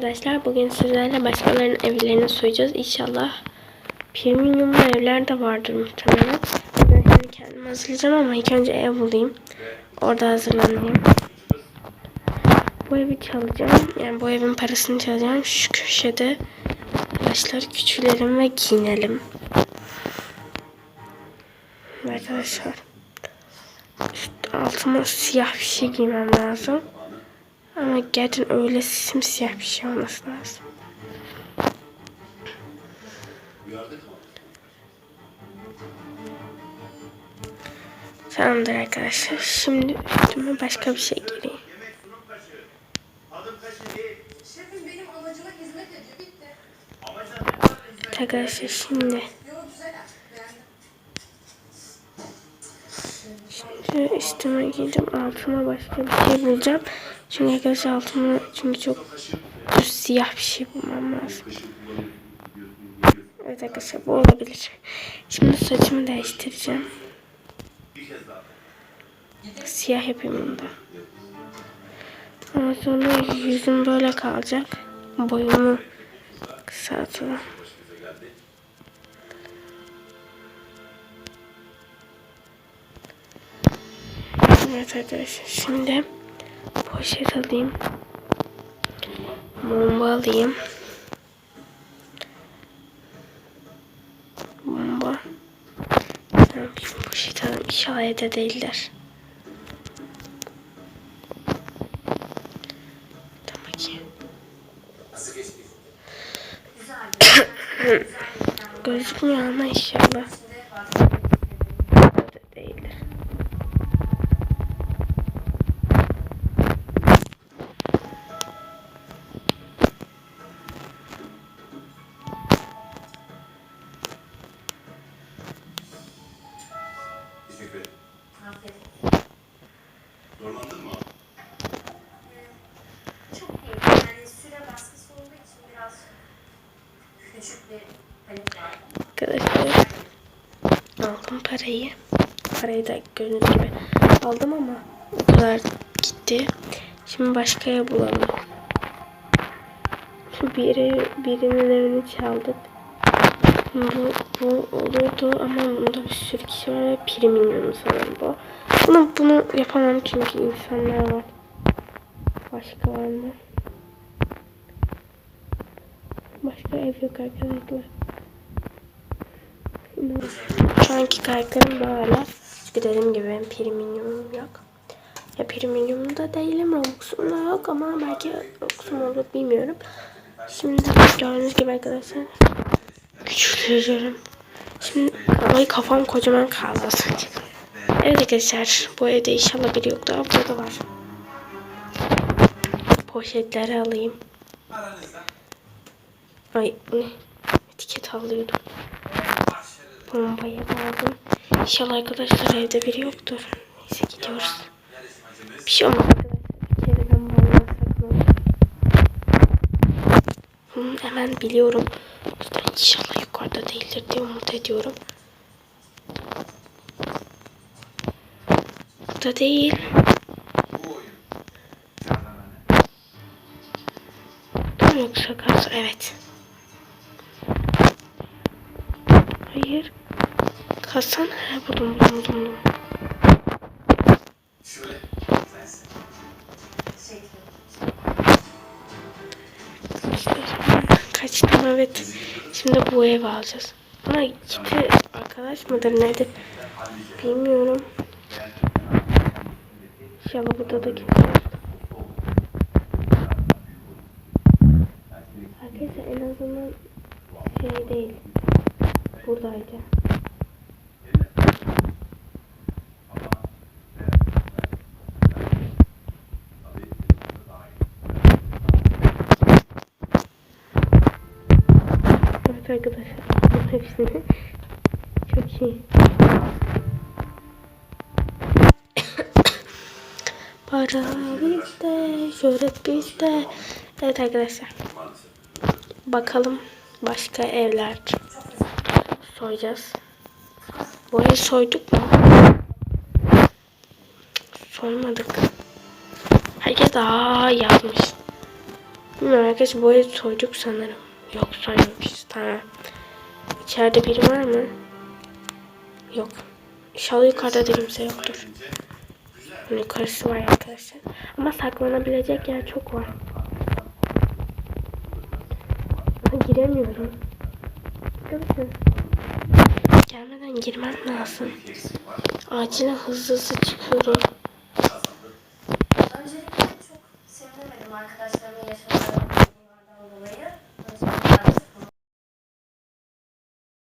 Arkadaşlar bugün sizlerle başkalarının evlerini soyacağız. İnşallah premiumlu evler de vardır muhtemelen. Ben şimdi kendim hazırlayacağım ama ilk önce ev bulayım. Orada hazırlanayım. Bu evi çalacağım. Yani bu evin parasını çalacağım. Şu köşede arkadaşlar küçülelim ve giyinelim. Arkadaşlar altıma siyah bir şey giymem lazım. Ama gerçekten öyle simsiyah bir şey olması lazım. Tamamdır arkadaşlar. Şimdi üstüme başka bir şey gireyim. Arkadaşlar şimdi. Şimdi üstüme giyeceğim. Altıma başka bir şey bulacağım. Çünkü arkadaşlar altıma çünkü çok siyah bir şey bulmam lazım. Evet arkadaşlar bu olabilir. Şimdi saçımı değiştireceğim. Siyah yapayım bunu da. Ondan sonra yüzüm böyle kalacak. Boyumu kısaltalım. Evet arkadaşlar şimdi poşet alayım. Bomba alayım. Bomba. Poşet alayım. Evde değiller. Dur bakayım. Gözükmüyor ama inşallah. Zorlandın mı? Çok iyi. Yani süre baskısı olduğu için biraz küçük bir panik var. Arkadaşlar aldım parayı. Parayı da gördüğünüz gibi aldım ama o kadar gitti. Şimdi başka ev bulalım. Şu biri, birinin evini çaldık. Bu, bu olurdu ama bunda bir sürü kişi var ve premium sanırım bu. Bunu, bunu yapamam çünkü insanlar var. Başka var mı? Başka ev yok arkadaşlar. Şu anki kayklarım böyle. Çünkü dediğim gibi benim premiumum yok. Ya premiumum da değilim. Robux'um da yok ama belki Robux'um olur bilmiyorum. Şimdi gördüğünüz gibi arkadaşlar küçültüyorum. Şimdi ay kafam kocaman kaldı. Evet arkadaşlar bu evde inşallah biri yoktu. Aa, Burada var. Poşetleri alayım. Ay ne? Etiket alıyordum. Bombayı aldım. İnşallah arkadaşlar evde biri yoktur. Neyse gidiyoruz. Bir şey olmaz arkadaşlar. Hemen biliyorum. İnşallah yukarıda değildir diye umut ediyorum. Burada değil. Dur yoksa kas evet. Hayır. Kasan ha buldum buldum buldum. Şöyle. Sensin. Kaçtım evet. Şimdi bu evi alacağız. Ama gitti arkadaş mıdır nedir bilmiyorum. İnşallah burada da kimse. Arkadaşlar en azından şey değil. Buradaydı. Evet arkadaşlar hepsini. Çok iyi. Para bizde, şöhret bizde. Evet arkadaşlar. Bakalım başka evler soyacağız. Bu evi soyduk mu? Soymadık. Herkes daha yazmış. Bilmiyorum arkadaşlar bu evi soyduk sanırım. Yok soyulmuş. İçeride biri var mı? Yok. İnşallah yukarıda da kimse yoktur. Bunun yukarısı var arkadaşlar. Ama saklanabilecek yer çok var. Ama giremiyorum. Görürsün. Gelmeden girmem lazım. Acilen hızlı hızlı çıkıyorum. Öncelikle çok sevinemedim arkadaşlarımın yaşadığı